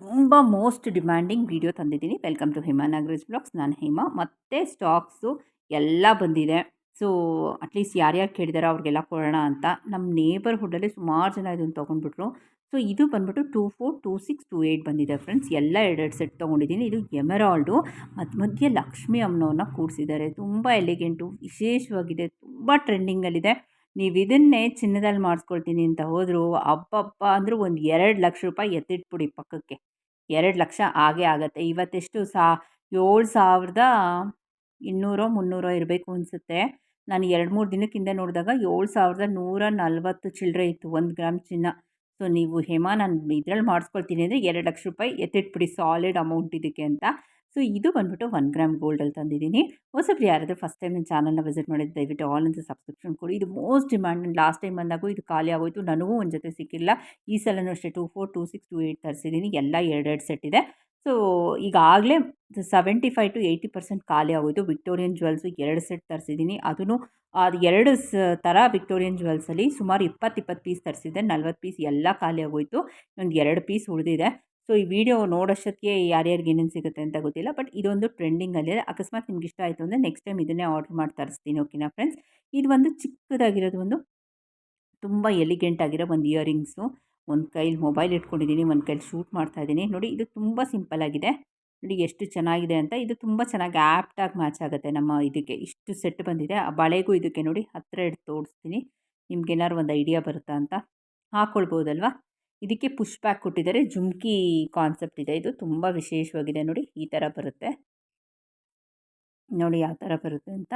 ತುಂಬ most demanding video ತಂದಿದ್ದೀನಿ. Welcome to Hema Nagaraj blogs. ನಾನು ಹೇಮಾ. ಮತ್ತೆ ಸ್ಟಾಕ್ಸು ಎಲ್ಲ ಬಂದಿದೆ. ಸೊ ಅಟ್ಲೀಸ್ಟ್ ಯಾರ್ಯಾರು ಕೇಳಿದಾರೋ ಅವ್ರಿಗೆಲ್ಲ ಕೊಡೋಣ ಅಂತ. ನಮ್ಮ ನೇಬರ್ಹುಡ್ಡಲ್ಲಿ ಸುಮಾರು ಜನ ಇದನ್ನು ತೊಗೊಂಡ್ಬಿಟ್ರು. ಸೊ, ಇದು ಬಂದ್ಬಿಟ್ಟು two four, two six, two eight ಬಂದಿದೆ ಫ್ರೆಂಡ್ಸ್. ಎಲ್ಲ ಎರಡೆರಡು ಸೆಟ್ ತೊಗೊಂಡಿದ್ದೀನಿ. ಇದು ಎಮರಾಲ್ಡು. ಮಧ್ಯ ಮಧ್ಯೆ ಲಕ್ಷ್ಮಿ ಅಮ್ಮನವ್ರನ್ನ ಕೂಡಿಸಿದ್ದಾರೆ. ತುಂಬ ಎಲಿಗೆಂಟು, ವಿಶೇಷವಾಗಿದೆ. ತುಂಬ ಟ್ರೆಂಡಿಂಗಲ್ಲಿದೆ. ನೀವು ಇದನ್ನೇ ಚಿನ್ನದಲ್ಲಿ ಮಾಡಿಸ್ಕೊಳ್ತೀನಿ ಅಂತ ಹೋದರೂ, ಅಬ್ಬಬ್ಬ! ಅಂದರೂ ಒಂದು ಎರಡು ಲಕ್ಷ ರೂಪಾಯಿ ಎತ್ತಿಟ್ಬಿಡಿ ಪಕ್ಕಕ್ಕೆ. ಎರಡು ಲಕ್ಷ ಆಗೇ ಆಗುತ್ತೆ. ಇವತ್ತೆಷ್ಟು ಸಾ, ಏಳು ಸಾವಿರದ ಇನ್ನೂರೋ ಮುನ್ನೂರೋ ಇರಬೇಕು ಅನಿಸುತ್ತೆ. ನಾನು ಎರಡು ಮೂರು ದಿನಕ್ಕಿಂತ ನೋಡಿದಾಗ ಏಳು ಸಾವಿರದ ನೂರ ನಲ್ವತ್ತು ಚಿಲ್ಲರೆ ಇತ್ತು ಒಂದು ಗ್ರಾಮ್ ಚಿನ್ನ. ಸೊ, ನೀವು ಹೇಮಾ, ನಾನು ಇದ್ರಲ್ಲಿ ಮಾಡಿಸ್ಕೊಳ್ತೀನಿ ಅಂದರೆ ಎರಡು ಲಕ್ಷ ರೂಪಾಯಿ ಎತ್ತಿಟ್ಬಿಡಿ, ಸಾಲಿಡ್ ಅಮೌಂಟ್ ಇದಕ್ಕೆ ಅಂತ. ಸೊ, ಇದು ಬಂದ್ಬಿಟ್ಟು ಒನ್ ಗ್ರಾಮ್ ಗೋಲ್ಡಲ್ಲಿ ತಂದಿದ್ದೀನಿ. ಹೊಸಬ್ರು ಯಾರಾದರೂ ಫಸ್ಟ್ ಟೈಮ್ ನನ್ನ ಚಾನಲ್ನ ವಿಸಿಟ್ ಮಾಡಿದ್ದು ದಯವಿಟ್ಟು ಆಲ್ ಅಂತ ಸಬ್ಸ್ಕ್ರಿಪ್ಷನ್ ಕೊಡಿ. ಇದು ಮೋಸ್ಟ್ ಡಿಮ್ಯಾಂಡ್ ಲಾಸ್ಟ್ ಟೈಮ್ ಬಂದಾಗೂ ಇದು ಖಾಲಿ ಆಗೋಯಿತು. ನನಗೂ ಒಂದು ಜೊತೆ ಸಿಕ್ಕಿಲ್ಲ. ಈ ಸಲನೂ ಅಷ್ಟೇ two four two six two eight ತರಿಸಿದ್ದೀನಿ ಎಲ್ಲ ಎರಡೆರಡು ಸೆಟ್ ಇದೆ. ಸೊ ಈಗಾಗಲೇ seventy five to eighty percent ಖಾಲಿ ಆಗೋಯಿತು. ವಿಕ್ಟೋರಿಯನ್ ಜ್ಯುವೆಲ್ಸು ಎರಡು ಸೆಟ್ ತರಿಸಿದ್ದೀನಿ ಅದೂ ಅದು ಎರಡು ಸ ಥರ ವಿಕ್ಟೋರಿಯನ್ ಜ್ಯುವೆಲ್ಸಲ್ಲಿ ಸುಮಾರು ಇಪ್ಪತ್ತು ಇಪ್ಪತ್ತು ಪೀಸ್ ತರಿಸಿದ್ದೆ. ನಲ್ವತ್ತು ಪೀಸ್ ಎಲ್ಲ ಖಾಲಿ ಆಗೋಯಿತು. ಒಂದು ಎರಡು ಪೀಸ್ ಉಳಿದಿದೆ. ಸೊ, ಈ ವಿಡಿಯೋ ನೋಡೋಷ್ಟೊತ್ತಿಗೆ ಯಾರ್ಯಾರಿಗೆ ಏನೇನು ಸಿಗುತ್ತೆ ಅಂತ ಗೊತ್ತಿಲ್ಲ, ಬಟ್ ಇದೊಂದು ಟ್ರೆಂಡಿಂಗಲ್ಲಿದೆ ಅಕಸ್ಮಾತ್ ನಿಮ್ಗೆ ಇಷ್ಟ ಆಯಿತು ಅಂದರೆ ನೆಕ್ಸ್ಟ್ ಟೈಮ್ ಇದನ್ನೇ ಆರ್ಡರ್ ಮಾಡಿ ತರಿಸ್ತೀನಿ ಓಕೆನಾ ಫ್ರೆಂಡ್ಸ್ ಇದು ಒಂದು ಚಿಕ್ಕದಾಗಿರೋದು ಒಂದು ತುಂಬ ಎಲಿಗೆಂಟ್ ಆಗಿರೋ ಒಂದು ಇಯರಿಂಗ್ಸು ಒಂದು ಕೈಲಿ ಮೊಬೈಲ್ ಇಟ್ಕೊಂಡಿದ್ದೀನಿ, ಒಂದು ಕೈಲಿ ಶೂಟ್ ಮಾಡ್ತಾ ಇದ್ದೀನಿ. ನೋಡಿ, ಇದು ತುಂಬ ಸಿಂಪಲ್ ಆಗಿದೆ. ನೋಡಿ, ಎಷ್ಟು ಚೆನ್ನಾಗಿದೆ ಅಂತ. ಇದು ತುಂಬ ಚೆನ್ನಾಗಿ ಆ್ಯಪ್ಟಾಗಿ ಮ್ಯಾಚ್ ಆಗುತ್ತೆ ನಮ್ಮ ಇದಕ್ಕೆ. ಇಷ್ಟು ಸೆಟ್ ಬಂದಿದೆ. ಆ ಬಳೆಗೂ ಇದಕ್ಕೆ ನೋಡಿ ಹತ್ತಿರ ಹಿಡ್ದು ತೋರಿಸ್ತೀನಿ. ನಿಮ್ಗೇನಾದ್ರು ಒಂದು ಐಡಿಯಾ ಬರುತ್ತಾ ಅಂತ ಹಾಕ್ಕೊಳ್ಬೋದಲ್ವಾ ಇದಕ್ಕೆ ಪುಷ್ ಪ್ಯಾಕ್ ಕೊಟ್ಟಿದ್ದಾರೆ ಜುಮ್ಕಿ ಕಾನ್ಸೆಪ್ಟ್ ಇದೆ. ಇದು ತುಂಬ ವಿಶೇಷವಾಗಿದೆ ನೋಡಿ. ಈ ಥರ ಬರುತ್ತೆ. ನೋಡಿ ಯಾವ ಥರ ಬರುತ್ತೆ ಅಂತ.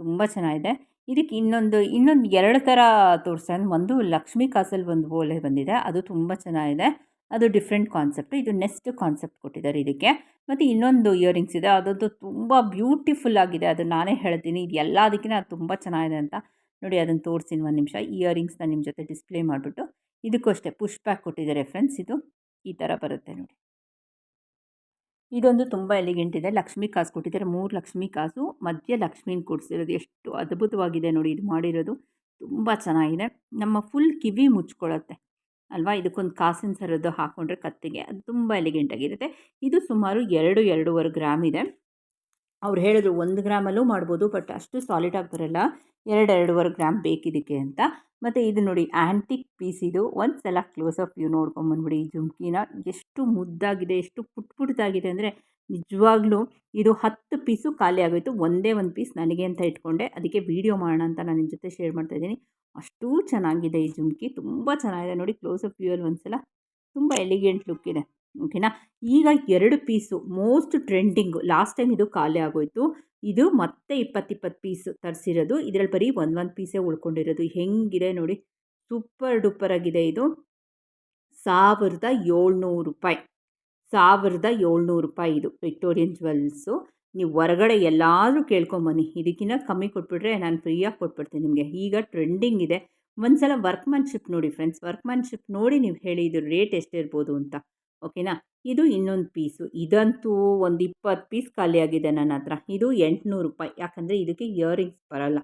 ತುಂಬ ಚೆನ್ನಾಗಿದೆ. ಇದಕ್ಕೆ ಇನ್ನೊಂದು ಇನ್ನೊಂದು ಎರಡು ಥರ ತೋರಿಸ್ತಾನೆ ಒಂದು ಲಕ್ಷ್ಮೀ ಕಾಸಲ್ ಒಂದು ಓಲೆ ಬಂದಿದೆ. ಅದು ತುಂಬ ಚೆನ್ನಾಗಿದೆ. ಅದು ಡಿಫ್ರೆಂಟ್ ಕಾನ್ಸೆಪ್ಟು ಇದು ನೆಕ್ಸ್ಟ್ ಕಾನ್ಸೆಪ್ಟ್ ಕೊಟ್ಟಿದ್ದಾರೆ ಇದಕ್ಕೆ. ಮತ್ತು ಇನ್ನೊಂದು ಇಯರಿಂಗ್ಸ್ ಇದೆ. ಅದೊಂದು ತುಂಬ ಬ್ಯೂಟಿಫುಲ್ ಆಗಿದೆ. ಅದು ನಾನೇ ಹೇಳ್ತೀನಿ. ಇದು ಎಲ್ಲದಕ್ಕಿಂತ ಅದು ತುಂಬ ಚೆನ್ನಾಗಿದೆ ಅಂತ. ನೋಡಿ, ಅದನ್ನು ತೋರಿಸ್ತೀನಿ ಒಂದು ನಿಮಿಷ. ಇಯರಿಂಗ್ಸ್ನ ನಿಮ್ಮ ಜೊತೆ ಡಿಸ್ಪ್ಲೇ ಮಾಡಿಬಿಟ್ಟು. ಇದಕ್ಕೂ ಅಷ್ಟೇ ಪುಷ್ ಪ್ಯಾಕ್ ಕೊಟ್ಟಿದ್ದಾರೆ ಫ್ರೆಂಡ್ಸ್ ಇದು ಈ ಥರ ಬರುತ್ತೆ ನೋಡಿ. ಇದೊಂದು ತುಂಬ ಎಲಿಗೆಂಟ್ ಇದೆ, ಲಕ್ಷ್ಮಿ ಕಾಸು ಕೊಟ್ಟಿದ್ದಾರೆ, ಮೂರು ಲಕ್ಷ್ಮಿ ಕಾಸು, ಮಧ್ಯ ಲಕ್ಷ್ಮೀನ ಕೊಡಿಸಿರೋದು, ಎಷ್ಟು ಅದ್ಭುತವಾಗಿದೆ ನೋಡಿ ಇದು ಮಾಡಿರೋದು, ತುಂಬ ಚೆನ್ನಾಗಿದೆ, ನಮ್ಮ ಫುಲ್ ಕಿವಿ ಮುಚ್ಕೊಳ್ಳುತ್ತೆ, ಅಲ್ವಾ? ಇದಕ್ಕೊಂದು ಕಾಸಿನ ಸರದ್ದು ಹಾಕ್ಕೊಂಡ್ರೆ ಕತ್ತಿಗೆ, ಅದು ತುಂಬ ಎಲಿಗೆಂಟಾಗಿರುತ್ತೆ ಇದು ಸುಮಾರು ಎರಡು, ಎರಡೂವರೆ ಗ್ರಾಮ್ ಇದೆ. ಅವ್ರು ಹೇಳಿದ್ರು ಒಂದು ಗ್ರಾಮಲ್ಲೂ ಮಾಡ್ಬೋದು ಬಟ್ ಅಷ್ಟು ಸಾಲಿಡಾಗಿ ಬರೋಲ್ಲ, ಎರಡು, ಎರಡೂವರೆ ಗ್ರಾಮ್ ಬೇಕಿದಕ್ಕೆ ಅಂತ. ಮತ್ತು ಇದು ನೋಡಿ ಆ್ಯಂಟಿಕ್ ಪೀಸ್ ಇದು. ಒಂದು ಸಲ ಕ್ಲೋಸ್ ಅಪ್ ವ್ಯೂ ನೋಡ್ಕೊಂಬಂದ್ಬಿಡಿ ಈ ಜುಮ್ಕಿನ. ಎಷ್ಟು ಮುದ್ದಾಗಿದೆ, ಎಷ್ಟು ಪುಟ್ ಪುಟ್ದಾಗಿದೆ ಅಂದರೆ ನಿಜವಾಗ್ಲೂ ಇದು ಹತ್ತು ಪೀಸು ಖಾಲಿ ಆಗೋಯಿತು. ಒಂದೇ ಒಂದು ಪೀಸ್ ನನಗೆ ಅಂತ ಇಟ್ಕೊಂಡೆ. ಅದಕ್ಕೆ ವೀಡಿಯೋ ಮಾಡೋಣ ಅಂತ ನಾನು ನಿಮ್ಮ ಜೊತೆ ಶೇರ್ ಮಾಡ್ತಾಯಿದ್ದೀನಿ ಅಷ್ಟೂ ಚೆನ್ನಾಗಿದೆ ಈ ಜುಮ್ಕಿ. ತುಂಬ ಚೆನ್ನಾಗಿದೆ. ನೋಡಿ ಕ್ಲೋಸ್ ಅಪ್ ವ್ಯೂಯಲ್ಲಿ ಒಂದು ಸಲ ತುಂಬ ಎಲಿಗೆಂಟ್ ಲುಕ್ ಇದೆ. ಓಕೆನಾ ಈಗ ಎರಡು piece most trending last time ಇದು ಖಾಲಿ ಆಗೋಯಿತು. ಇದು ಮತ್ತೆ ಇಪ್ಪತ್ತಿಪ್ಪತ್ತು ಪೀಸ್ ತರಿಸಿರೋದು. ಇದರಲ್ಲಿ ಬರೀ ಒಂದು ಒಂದು ಪೀಸೇ ಉಳ್ಕೊಂಡಿರೋದು. ಹೆಂಗಿದೆ ನೋಡಿ? ಸೂಪರ್ ಡೂಪರ್ ಆಗಿದೆ ಇದು. ಸಾವಿರದ ಏಳ್ನೂರು ರೂಪಾಯಿ. ಸಾವಿರದ ಏಳ್ನೂರು ರೂಪಾಯಿ ಇದು ವಿಕ್ಟೋರಿಯನ್ ಜ್ಯುವೆಲ್ಸು ನೀವು ಹೊರಗಡೆ ಎಲ್ಲಾದರೂ ಕೇಳ್ಕೊಂಬನ್ನಿ. ಇದಕ್ಕಿಂತ ಕಮ್ಮಿ ಕೊಟ್ಬಿಟ್ರೆ ನಾನು ಫ್ರೀಯಾಗಿ ಕೊಟ್ಬಿಡ್ತೀನಿ ನಿಮಗೆ. ಈಗ ಟ್ರೆಂಡಿಂಗ್ ಇದೆ. ಒಂದು ಸಲ ವರ್ಕ್ಮ್ಯಾನ್ಶಿಪ್ ನೋಡಿ ಫ್ರೆಂಡ್ಸ್ ವರ್ಕ್ಮ್ಯಾನ್ಶಿಪ್ ನೋಡಿ ನೀವು ಹೇಳಿ ಇದು ರೇಟ್ ಎಷ್ಟಿರ್ಬೋದು ಅಂತ. ಓಕೆನಾ? ಇದು ಇನ್ನೊಂದು ಪೀಸು. ಇದಂತೂ ಒಂದು ಇಪ್ಪತ್ತು ಪೀಸ್ ಖಾಲಿಯಾಗಿದೆ ನನ್ನ ಹತ್ರ. ಇದು ಎಂಟುನೂರು ರೂಪಾಯಿ. ಯಾಕಂದರೆ ಇದಕ್ಕೆ ಇಯರಿಂಗ್ಸ್ ಬರಲ್ಲ.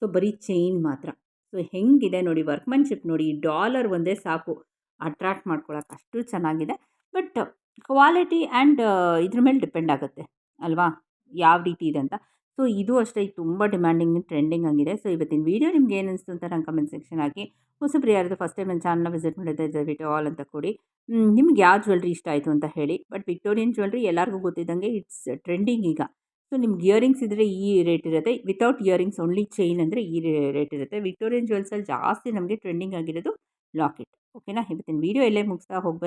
ಸೊ, ಬರೀ ಚೈನ್ ಮಾತ್ರ. ಸೊ, ಹೆಂಗಿದೆ ನೋಡಿ, ವರ್ಕ್ಮನ್ಶಿಪ್ ನೋಡಿ ಡಾಲರ್ ಒಂದೇ ಸಾಕು. ಅಟ್ರಾಕ್ಟ್ ಮಾಡ್ಕೊಳಕ್ಕೆ ಅಷ್ಟು ಚೆನ್ನಾಗಿದೆ. ಬಟ್ ಕ್ವಾಲಿಟಿ ಆ್ಯಂಡ್, ಇದ್ರ ಮೇಲೆ ಡಿಪೆಂಡ್ ಆಗುತ್ತೆ. ಅಲ್ವಾ? ಯಾವ ರೀತಿ ಇದೆ ಅಂತ. ಸೊ, ಇದು ಅಷ್ಟೇ ತುಂಬ ಡಿಮ್ಯಾಂಡಿಂಗ್ ಟ್ರೆಂಡಿಂಗ್ ಆಗಿದೆ. ಸೊ, ಇವತ್ತಿನ ವೀಡಿಯೋ ನಿಮ್ಗೆ ಏನು ಅನಿಸ್ತು ಅಂತ ನಂಗೆ ಕಮೆಂಟ್ ಸೆಕ್ಷನ್ ಹಾಕಿ. ಹೊಸಬ್ರು ಯಾರಾದರೂ ಫಸ್ಟ್ ಟೈಮ್ ನನ್ನ ಚಾನಲ್ನ ವಿಸಿಟ್ ಮಾಡಿದ್ರೆ ದಯವಿಟ್ಟು ಆಲ್ ಅಂತ ಕೊಡಿ. ನಿಮ್ಗೆ ಯಾವ ಜ್ಯುವೆಲ್ರಿ ಇಷ್ಟ ಆಯಿತು ಅಂತ ಹೇಳಿ. ಬಟ್ ವಿಕ್ಟೋರಿಯನ್ ಜ್ಯುವೆಲ್ರಿ ಎಲ್ಲರಿಗೂ ಗೊತ್ತಿದ್ದಂಗೆ ಇಟ್ಸ್ ಟ್ರೆಂಡಿಂಗ್ ಈಗ. ಸೊ ನಿಮ್ಗೆ ಇಯರಿಂಗ್ಸ್ ಇದ್ದರೆ ಈ ರೇಟ್ ಇರುತ್ತೆ. ವಿತೌಟ್ ಇಯರಿಂಗ್ಸ್ ಓನ್ಲಿ ಚೈನ್ ಅಂದರೆ ಈ ರೇಟ್ ಇರುತ್ತೆ. ವಿಕ್ಟೋರಿಯನ್ ಜ್ಯುವೆಲ್ಸಲ್ಲಿ ಜಾಸ್ತಿ ನಮಗೆ ಟ್ರೆಂಡಿಂಗ್ ಆಗಿರೋದು ಲಾಕೆಟ್ ಓಕೆನಾ ಇವತ್ತಿನ ವೀಡಿಯೋ ಎಲ್ಲೇ ಮುಗಿಸ್ತಾ ಹೋಗಿ